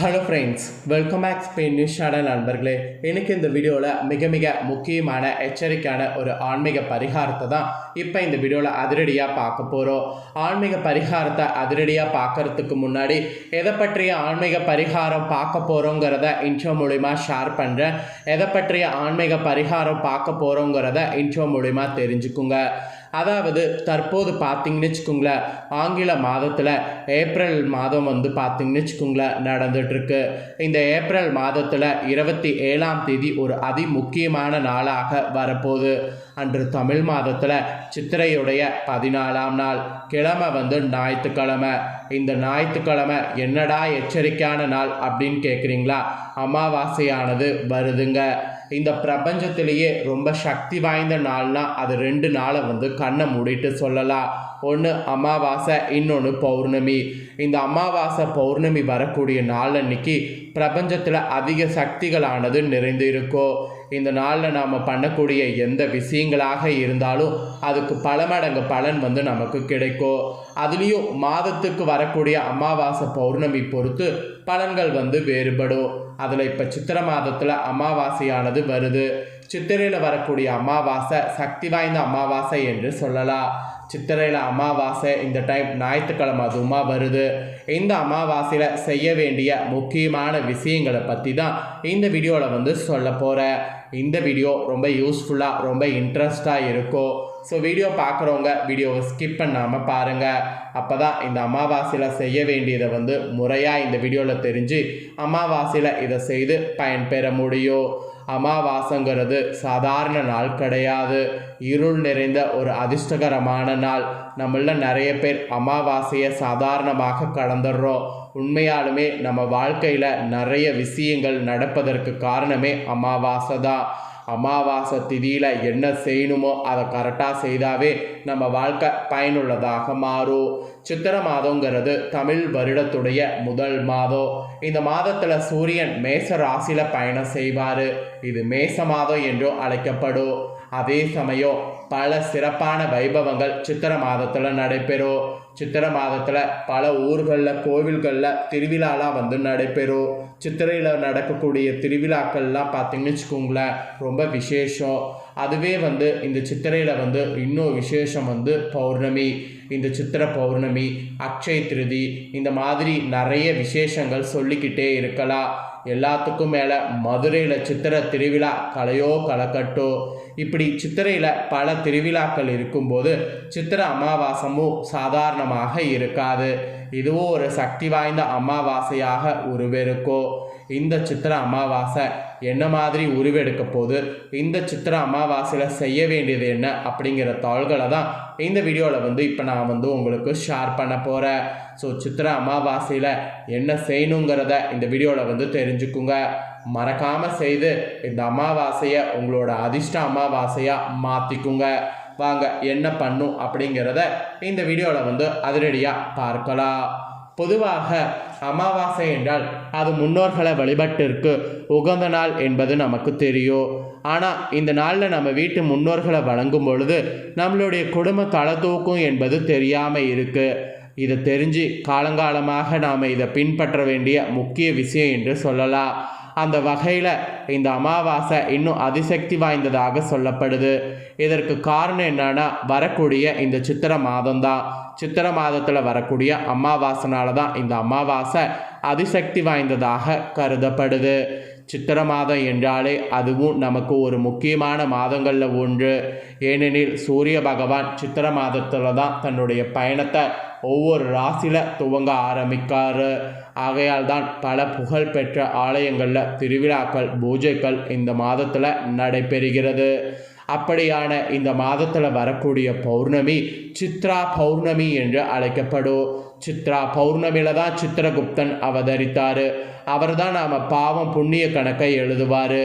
Hello friends welcome back Spain news channel நண்பர்களே. எனக்கு இந்த வீடியோவில் மிக மிக முக்கியமான எச்சரிக்கையான ஒரு ஆன்மீக பரிகாரத்தை தான் இப்போ இந்த வீடியோவில் அதிரடியாக பார்க்க போகிறோம் ஆன்மீக பரிகாரத்தை அதிரடியாக பார்க்கறதுக்கு முன்னாடி எதை பற்றிய ஆன்மீக பரிகாரம் பார்க்க போகிறோங்கிறத இன்ட்ரோ மூலிமா ஷேர் பண்ணுறேன் எதை பற்றிய ஆன்மீக பரிகாரம் பார்க்க போகிறோங்கிறத இன்ட்ரோ மூலிமா தெரிஞ்சுக்குங்க. அதாவது தற்போது பார்த்தீங்கன்னு வச்சுக்கோங்களேன் ஆங்கில மாதத்தில் ஏப்ரல் மாதம் வந்து பார்த்தீங்கன்னு வச்சுக்கோங்களேன் நடந்துகிட்ருக்கு இந்த ஏப்ரல் மாதத்தில் இருபத்தி ஏழாம் தேதி ஒரு அதி முக்கியமான நாளாக வரப்போகுது. அன்று தமிழ் மாதத்தில் சித்திரையுடைய பதினாலாம் நாள் கிழமை வந்து ஞாயிற்றுக்கிழமை. இந்த ஞாயிற்றுக்கிழமை என்னடா எச்சரிக்கையான நாள் அப்படின்னு கேட்குறீங்களா அமாவாசையானது வருதுங்க. இந்த பிரபஞ்சத்திலேயே ரொம்ப சக்தி வாய்ந்த நாள்னா அது ரெண்டு நாளை வந்து கண்ணை மூடிட்டு சொல்லலாம். ஒன்று அமாவாசை இன்னொன்று பௌர்ணமி. இந்த அமாவாசை பௌர்ணமி வரக்கூடிய நாள் அன்னைக்கு பிரபஞ்சத்தில் அதிக சக்திகளானது நிறைந்து இருக்கும் இந்த நாளில் நாம் பண்ணக்கூடிய எந்த விஷயங்களாக இருந்தாலும் அதுக்கு பல மடங்கு பலன் வந்து நமக்கு கிடைக்கும் அதுலேயும் மாதத்துக்கு வரக்கூடிய அமாவாசை பௌர்ணமி பொறுத்து பலன்கள் வந்து வேறுபடும். அதில் இப்போ சித்திரை மாதத்தில் அமாவாசையானது வருது. சித்திரையில் வரக்கூடிய அமாவாசை சக்தி வாய்ந்த அமாவாசை என்று சொல்லலாம். சித்திரையில் அமாவாசை இந்த டைம் ஞாயிற்றுக்கிழமை அதுவுமா வருது. இந்த அமாவாசையில் செய்ய வேண்டிய முக்கியமான விஷயங்களை பற்றி தான் இந்த வீடியோவில் வந்து சொல்ல போகிறேன் இந்த வீடியோ ரொம்ப யூஸ்ஃபுல்லாக ரொம்ப இன்ட்ரெஸ்டாக இருக்கும். ஸோ வீடியோ பார்க்குறவங்க வீடியோவை ஸ்கிப் பண்ணாமல் பாருங்கள் அப்போ தான் இந்த அமாவாசையில் செய்ய வேண்டியதை வந்து முறையாக இந்த வீடியோவில் தெரிஞ்சு அமாவாசையில் இதை செய்து பயன்பெற முடியும். அமாவாசைங்கிறது சாதாரண நாள் கிடையாது. இருள் நிறைந்த ஒரு அதிர்ஷ்டகரமான நாள். நம்மள நிறைய பேர் அமாவாசையை சாதாரணமாக கடந்துடுறோம். உண்மையாலுமே நம்ம வாழ்க்கையில் நிறைய விஷயங்கள் நடப்பதற்கு காரணமே அமாவாசை தான். அமாவாசை திதியில் என்ன செய்யணுமோ அதை கரெக்டாக செய்தாவே நம்ம வாழ்க்கை பயனுள்ளதாக மாறும். சித்திர மாதங்கிறது தமிழ் வருடத்துடைய முதல் மாதம். இந்த மாதத்தில் சூரியன் மேச ராசியில் பயணம் செய்வார். இது மேச மாதம் என்றும் அழைக்கப்படும். அதே சமயம் பல சிறப்பான வைபவங்கள் சித்திர மாதத்தில் நடைபெறும். சித்திர மாதத்தில் பல ஊர்களில் கோவில்களில் திருவிழாலாம் வந்து நடைபெறும். சித்திரையில் நடக்கக்கூடிய திருவிழாக்கள்லாம் பார்த்தீங்கன்னு வச்சுக்கோங்களேன் ரொம்ப விசேஷம். அதுவே வந்து இந்த சித்திரையில் வந்து இன்னும் விசேஷம் வந்து பௌர்ணமி. இந்த சித்திர பௌர்ணமி அக்ஷய திருதி இந்த மாதிரி நிறைய விசேஷங்கள் சொல்லிக்கிட்டே இருக்கலாம். எல்லாத்துக்கும் மேலே மதுரையில் சித்திரை திருவிழா கலையோ கலக்கட்டோ. இப்படி சித்திரையில் பல திருவிழாக்கள் இருக்கும்போது சித்திரை அமாவாசமும் சாதாரணமாக இருக்காது. இதுவும் ஒரு சக்தி வாய்ந்த அமாவாசையாக உருவெருக்கோ. இந்த சித்திர அமாவாசை என்ன மாதிரி உருவெடுக்க போகுது? இந்த சித்திர அமாவாசையில் செய்ய வேண்டியது என்ன? அப்படிங்கிற தாள்களை தான் இந்த வீடியோவில் வந்து இப்போ நான் வந்து உங்களுக்கு ஷேர் பண்ண போகிறேன் ஸோ சித்திர அமாவாசையில் என்ன செய்யணுங்கிறத இந்த வீடியோவில் வந்து தெரிஞ்சுக்குங்க. மறக்காமல் செய்து இந்த அமாவாசையை உங்களோட அதிர்ஷ்ட அமாவாசையாக மாற்றிக்குங்க வாங்க என்ன பண்ணும் அப்படிங்கிறத இந்த வீடியோவில் வந்து அதிரடியாக பார்க்கலாம். பொதுவாக அமாவாசை என்றால் அது முன்னோர்களை வழிபட்டிற்கு உகந்த நாள் என்பது நமக்கு தெரியும். ஆனால் இந்த நாளில் நம்ம வீட்டு முன்னோர்களை வழங்கும் பொழுது நம்மளுடைய குடும்ப தலை தூக்கும் என்பது தெரியாமல் இருக்குது இதை தெரிஞ்சு காலங்காலமாக நாம் இதை பின்பற்ற வேண்டிய முக்கிய விஷயம் என்று சொல்லலாம். அந்த வகையில் இந்த அமாவாசை இன்னும் அதிசக்தி வாய்ந்ததாக சொல்லப்படுது. இதற்கு காரணம் என்னன்னா வரக்கூடிய இந்த சித்திர மாதம்தான். சித்திர மாதத்தில் வரக்கூடிய அமாவாசைனால தான் இந்த அமாவாசை அதிசக்தி வாய்ந்ததாக கருதப்படுது. சித்திர மாதம் என்றாலே அதுவும் நமக்கு ஒரு முக்கியமான மாதங்களில் ஒன்று. ஏனெனில் சூரிய பகவான் சித்திர மாதத்தில் தான் தன்னுடைய பயணத்தை ஒவ்வொரு ராசியில் துவங்க ஆரம்பிக்காரு. ஆகையால் தான் பல புகழ்பெற்ற ஆலயங்களில் திருவிழாக்கள் பூஜைகள் இந்த மாதத்தில் நடைபெறுகிறது. அப்படியான இந்த மாதத்தில் வரக்கூடிய பௌர்ணமி சித்ரா பௌர்ணமி என்று அழைக்கப்படும். சித்ரா பௌர்ணமியில தான் சித்திரகுப்தன் அவதரித்தார். அவர் தான் நாம் பாவம் புண்ணிய கணக்கை எழுதுவார்.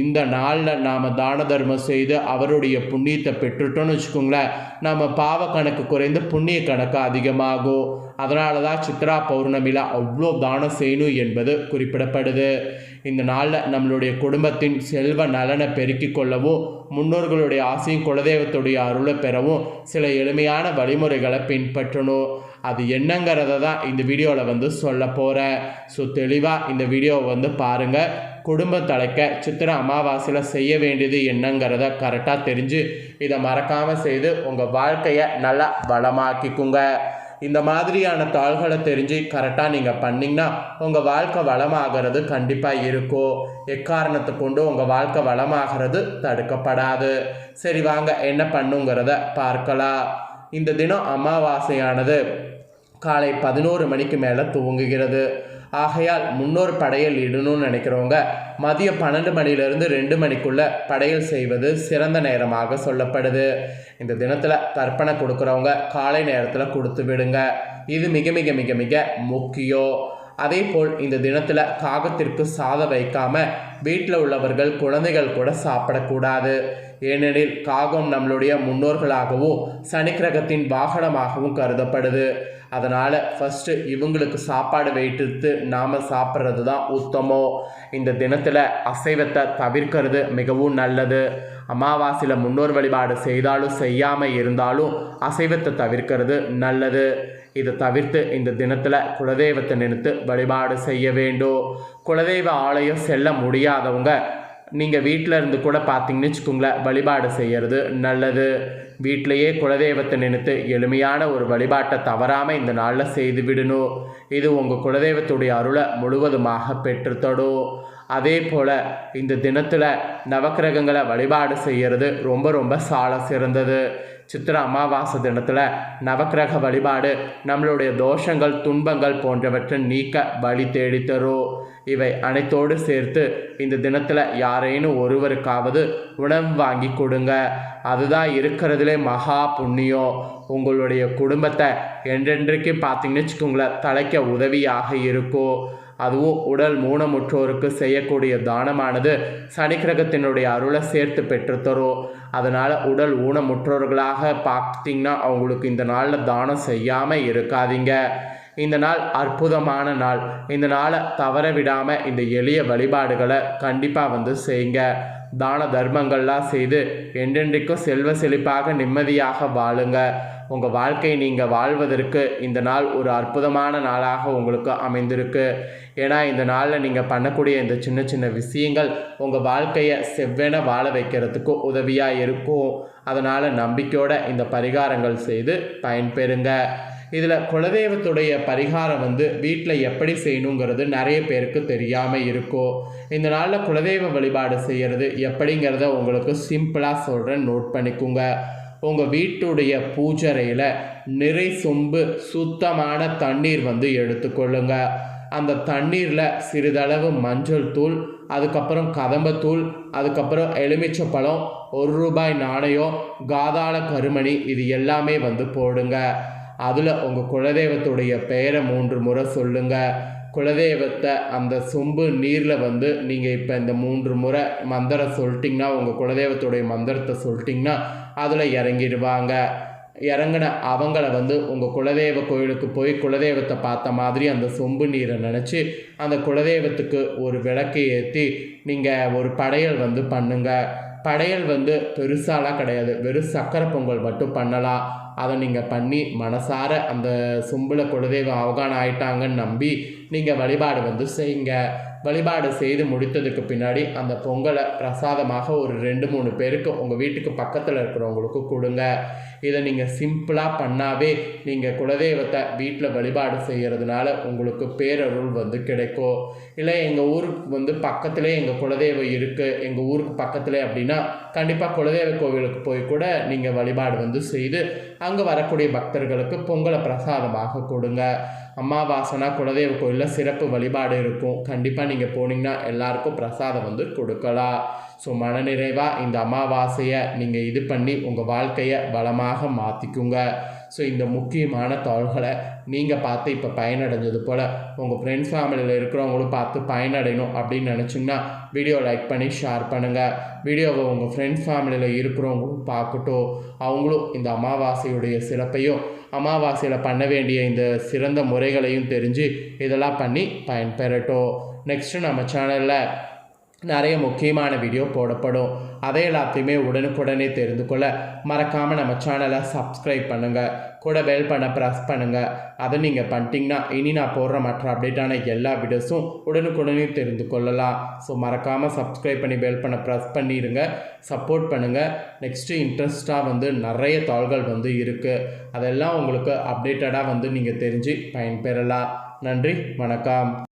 இந்த நாளில் நாம் தான தர்மம் செய்து அவருடைய புண்ணியத்தை பெற்றுட்டோன்னு வச்சுக்கோங்களேன் நம்ம பாவ கணக்கு குறைந்து புண்ணிய கணக்கு அதிகமாகும். அதனால தான் சித்ரா பௌர்ணமியில் அவ்வளோ தானம் செய்யணும் என்பது குறிப்பிடப்படுது. இந்த நாளில் நம்மளுடைய குடும்பத்தின் செல்வ நலனை பெருக்கிக் கொள்ளவும் முன்னோர்களுடைய ஆசையும் குலதெய்வத்துடைய அருளை பெறவும் சில எளிமையான வழிமுறைகளை பின்பற்றணும். அது என்னங்கிறத தான் இந்த வீடியோவில் வந்து சொல்ல போகிறேன் ஸோ தெளிவாக இந்த வீடியோவை வந்து பாருங்கள் குடும்ப தலைக்க சித்திர அமாவாசையில் செய்ய வேண்டியது என்னங்கிறத கரெக்டாக தெரிஞ்சு இதை மறக்காமல் செய்து உங்கள் வாழ்க்கையை நல்லா வளமாக்கிக்குங்க. இந்த மாதிரியான தாள்களை தெரிஞ்சு கரெக்டாக நீங்கள் பண்ணிங்கன்னா உங்கள் வாழ்க்கை வளமாகிறது கண்டிப்பாக இருக்கும். எக்காரணத்தை கொண்டு உங்கள் வாழ்க்கை வளமாகிறது தடுக்கப்படாது. சரி வாங்க என்ன பண்ணுங்கிறத பார்க்கலாம். இந்த தினம் அமாவாசையானது காலை பதினோரு மணிக்கு மேலே துவங்குகிறது ஆகையால் முன்னோர் படையல் இடணும்னு நினைக்கிறவங்க மதியம் பன்னெண்டு மணிலிருந்து ரெண்டு மணிக்குள்ள படையல் செய்வது சிறந்த நேரமாக சொல்லப்படுது. இந்த தினத்தில் தர்ப்பணம் கொடுக்குறவங்க காலை நேரத்தில் கொடுத்து விடுங்க. இது மிக மிக மிக மிக முக்கியம் அதே போல் இந்த தினத்தில் காகத்திற்கு சாதம் வைக்காம வீட்டில் உள்ளவர்கள் குழந்தைகள் கூட சாப்பிடக்கூடாது. ஏனெனில் காகம் நம்மளுடைய முன்னோர்களாகவும் சனி கிரகத்தின் வாகனமாகவும் கருதப்படுது. அதனால் ஃபஸ்ட்டு இவங்களுக்கு சாப்பாடு வைத்து நாம் சாப்பிட்றது தான் உத்தமம் இந்த தினத்தில் அசைவத்தை தவிர்க்கிறது மிகவும் நல்லது. அமாவாசையில் முன்னோர் வழிபாடு செய்தாலும் செய்யாமல் இருந்தாலும் அசைவத்தை தவிர்க்கிறது நல்லது. இதை தவிர்த்து இந்த தினத்தில் குலதெய்வத்தை நினைத்து வழிபாடு செய்ய வேண்டும். குலதெய்வ ஆலயம் செல்ல முடியாதவங்க நீங்கள் வீட்டில் இருந்து கூட பார்த்தீங்கன்னு வச்சுக்கோங்களேன் வழிபாடு செய்கிறது நல்லது. வீட்டிலையே குலதெய்வத்தை நினைத்து எளிமையான ஒரு வழிபாட்டை தவறாமல் இந்த நாளில் செய்து விடணும். இது உங்கள் குலதெய்வத்துடைய அருளை முழுவதுமாக பெற்றுத்தடும் அதே போல் இந்த தினத்தில் நவக்கிரகங்களை வழிபாடு செய்கிறது ரொம்ப ரொம்ப சால சிறந்தது. சித்திர அமாவாசை தினத்தில் நவக்கிரக வழிபாடு நம்மளுடைய தோஷங்கள் துன்பங்கள் போன்றவற்றை நீக்க வழி தேடி தரும் இவை அனைத்தோடு சேர்த்து இந்த தினத்தில் யாரேனும் ஒருவருக்காவது உணவு வாங்கி கொடுங்க. அதுதான் இருக்கிறதுலே மகா புண்ணியம். உங்களுடைய குடும்பத்தை என்றென்றைக்கு பார்த்தீங்கன்னு வச்சுக்கோங்களேன் தலைக்க உதவியாக இருக்கும். அதுவும் உடல் ஊனமுற்றோருக்கு செய்யக்கூடிய தானமானது சனி கிரகத்தினுடைய அருளை சேர்த்து பெற்றுத்தரும். அதனால் உடல் ஊனமுற்றோர்களாக பார்த்தீங்கன்னா அவங்களுக்கு இந்த நாளில் தானம் செய்யாமல் இருக்காதீங்க. இந்த நாள் அற்புதமான நாள். இந்த நாளை தவற விடாமல் இந்த எளிய வழிபாடுகளை கண்டிப்பாக வந்து செய்யுங்க. தான தர்மங்கள்லாம் செய்து என்றென்றைக்கும் செல்வ செழிப்பாக நிம்மதியாக வாழுங்க. உங்கள் வாழ்க்கையை நீங்கள் வாழ்வதற்கு இந்த நாள் ஒரு அற்புதமான நாளாக உங்களுக்கு அமைந்திருக்கு. ஏன்னா இந்த நாளில் நீங்கள் பண்ணக்கூடிய இந்த சின்ன சின்ன விஷயங்கள் உங்கள் வாழ்க்கையை செவ்வென வாழ வைக்கிறதுக்கு உதவியாக இருக்கும். அதனால் நம்பிக்கையோடு இந்த பரிகாரங்கள் செய்து பயன்பெறுங்க. இதில் குலதெய்வத்துடைய பரிகாரம் வந்து வீட்டில் எப்படி செய்யணுங்கிறது நிறைய பேருக்கு தெரியாமல் இருக்கும் இந்த நாளில் குலதெய்வ வழிபாடு செய்கிறது எப்படிங்கிறத உங்களுக்கு சிம்பிளாக சொல்கிறேன் நோட் பண்ணிக்கோங்க. உங்கள் வீட்டுடைய பூஜரையில் நிறை சொம்பு சுத்தமான தண்ணீர் வந்து எடுத்துக்கொள்ளுங்க. அந்த தண்ணீரில் சிறிதளவு மஞ்சள் தூள் அதுக்கப்புறம் கதம்பத்தூள் அதுக்கப்புறம் எலுமிச்சை பழம் ஒரு ரூபாய் நாணயம் காதாள கருமணி இது எல்லாமே வந்து போடுங்க. அதில் உங்கள் குலதெய்வத்துடைய பெயரை மூன்று முறை சொல்லுங்கள் குலதெய்வத்தை அந்த சொம்பு நீரில் வந்து நீங்கள் இப்போ இந்த மூன்று முறை மந்திரம் சொல்லிட்டிங்கன்னா உங்கள் குலதெய்வத்துடைய மந்திரத்தை சொல்லிட்டிங்கன்னா அதில் இறங்கிடுவாங்க. இறங்கின அவங்கள வந்து உங்கள் குலதெய்வ கோயிலுக்கு போய் குலதெய்வத்தை பார்த்த மாதிரி அந்த சொம்பு நீரை நினச்சி அந்த குலதெய்வத்துக்கு ஒரு விளக்கு ஏற்றி நீங்கள் ஒரு படையல் வந்து பண்ணுங்கள் படையல் வந்து பெருசாலாம் கிடையாது. வெறும் சக்கரை பொங்கல் மட்டும் பண்ணலாம் அதை நீங்கள் பண்ணி மனசார அந்த சொம்பில் குலதெய்வம் அவகானம் ஆயிட்டாங்கன்னு நம்பி நீங்கள் வழிபாடு வந்து செய்யுங்க. வழிபாடு செய்து முடித்ததுக்கு பின்னாடி அந்த பொங்கலை பிரசாதமாக ஒரு ரெண்டு மூணு பேருக்கு உங்கள் வீட்டுக்கு பக்கத்தில் இருக்கிறவங்களுக்கு கொடுங்க. இதை நீங்கள் சிம்பிளாக பண்ணாவே நீங்கள் குலதெய்வத்தை வீட்டில் வழிபாடு செய்கிறதுனால உங்களுக்கு பேரருள் வந்து கிடைக்கும். இல்லை எங்கள் ஊருக்கு வந்து பக்கத்துலேயே எங்கள் குலதெய்வம் இருக்குது எங்கள் ஊருக்கு பக்கத்திலே அப்படின்னா கண்டிப்பாக குலதெய்வ கோவிலுக்கு போய் கூட நீங்கள் வழிபாடு வந்து செய்து அங்கே வரக்கூடிய பக்தர்களுக்கு பொங்கலை பிரசாதமாக கொடுங்க. அமாவாசனா குலதெய்வ கோயிலில் சிறப்பு வழிபாடு இருக்கும். கண்டிப்பாக நீங்கள் போனீங்கன்னா எல்லாருக்கும் பிரசாதம் வந்து கொடுக்கலாம். ஸோ மனநிறைவாக இந்த அமாவாசையை நீங்கள் இது பண்ணி உங்கள் வாழ்க்கையை பலமாக மாற்றிக்குங்க ஸோ இந்த முக்கியமான தாள்களை நீங்கள் பார்த்து இப்போ பயனடைஞ்சது போல் உங்கள் ஃப்ரெண்ட்ஸ் ஃபேமிலியில் இருக்கிறவங்களும் பார்த்து பயனடையணும் அப்படின்னு நினச்சிங்கன்னா வீடியோ லைக் பண்ணி ஷேர் பண்ணுங்கள் வீடியோவை உங்கள் ஃப்ரெண்ட்ஸ் ஃபேமிலியில் இருக்கிறவங்களும் பார்க்கட்டும். அவங்களும் இந்த அமாவாசையுடைய சிறப்பையும் அமாவாசையில் பண்ண வேண்டிய இந்த சிறந்த முறைகளையும் தெரிஞ்சு இதெல்லாம் பண்ணி பயன்பெறட்டும். நெக்ஸ்ட்டு நம்ம சேனலில் நிறைய முக்கியமான வீடியோ போடப்படும். அதை எல்லாத்தையுமே உடனுக்குடனே தெரிந்து கொள்ள மறக்காமல் நம்ம சேனலை சப்ஸ்கிரைப் பண்ணுங்கள் கூட பெல் பண்ண ப்ரெஸ் பண்ணுங்கள் அதை நீங்கள் பண்ணிட்டீங்கன்னா இனி நான் போடுற மற்ற அப்டேட்டான எல்லா வீடியோஸும் உடனுக்குடனே தெரிந்து கொள்ளலாம். ஸோ மறக்காமல் சப்ஸ்கிரைப் பண்ணி பெல் பண்ண ப்ரெஸ் பண்ணிடுங்க. சப்போர்ட் பண்ணுங்கள் நெக்ஸ்ட்டு இன்ட்ரெஸ்ட்டாக வந்து நிறைய தாள்கள் வந்து இருக்குது அதெல்லாம் உங்களுக்கு அப்டேட்டடாக வந்து நீங்கள் தெரிஞ்சு பயன்பெறலாம். நன்றி வணக்கம்.